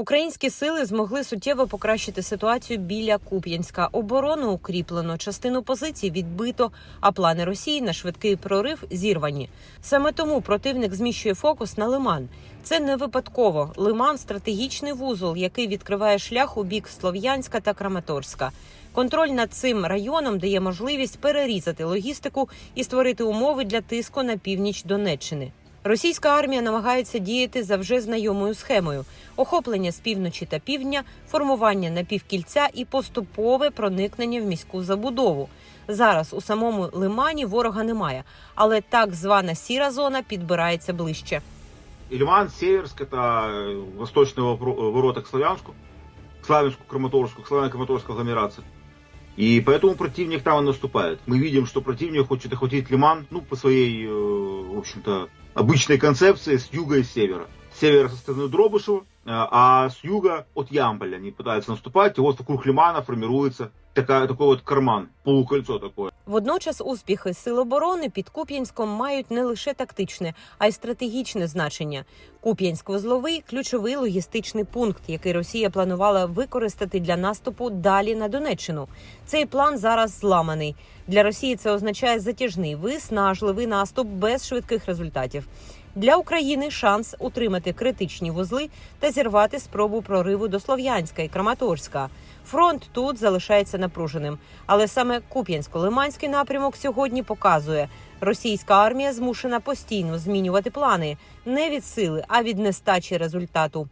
Українські сили змогли суттєво покращити ситуацію біля Куп'янська. Оборону укріплено, частину позицій відбито, а плани Росії на швидкий прорив зірвані. Саме тому противник зміщує фокус на Лиман. Це не випадково. Лиман стратегічний вузол, який відкриває шлях у бік Слов'янська та Краматорська. Контроль над цим районом дає можливість перерізати логістику і створити умови для тиску на північ Донеччини. Російська армія намагається діяти за вже знайомою схемою: охоплення з півночі та півдня, формування напівкільця і поступове проникнення в міську забудову. Зараз у самому лимані ворога немає, але так звана сіра зона підбирається ближче. Ильман, Северск, это э, восточные вопро- э, ворота к Славянску, к Славянску, Краматорску, к Славяно-Краматорской агломерации. И поэтому противник там и наступает. Мы видим, что противник хочет охватить Лиман, ну, по своей, э, в общем-то, обычной концепции с юга и с севера. С севера со стороны Дробышева, э, а с юга от Ямполя они пытаются наступать, и вот вокруг Лимана формируется такая, такой вот карман, полукольцо такое. Водночас успіхи сил оборони під Куп'янськом мають не лише тактичне, а й стратегічне значення. Куп'янськ-Вузловий ключовий логістичний пункт, який Росія планувала використати для наступу далі на Донеччину. Цей план зараз зламаний. Для Росії це означає затяжний, виснажливий наступ без швидких результатів. Для України шанс утримати критичні вузли та зірвати спробу прориву до Слов'янська і Краматорська. Фронт тут залишається напруженим, але саме Куп'янсько-Лиманський напрямок сьогодні показує, російська армія змушена постійно змінювати плани не від сили, а від нестачі результату.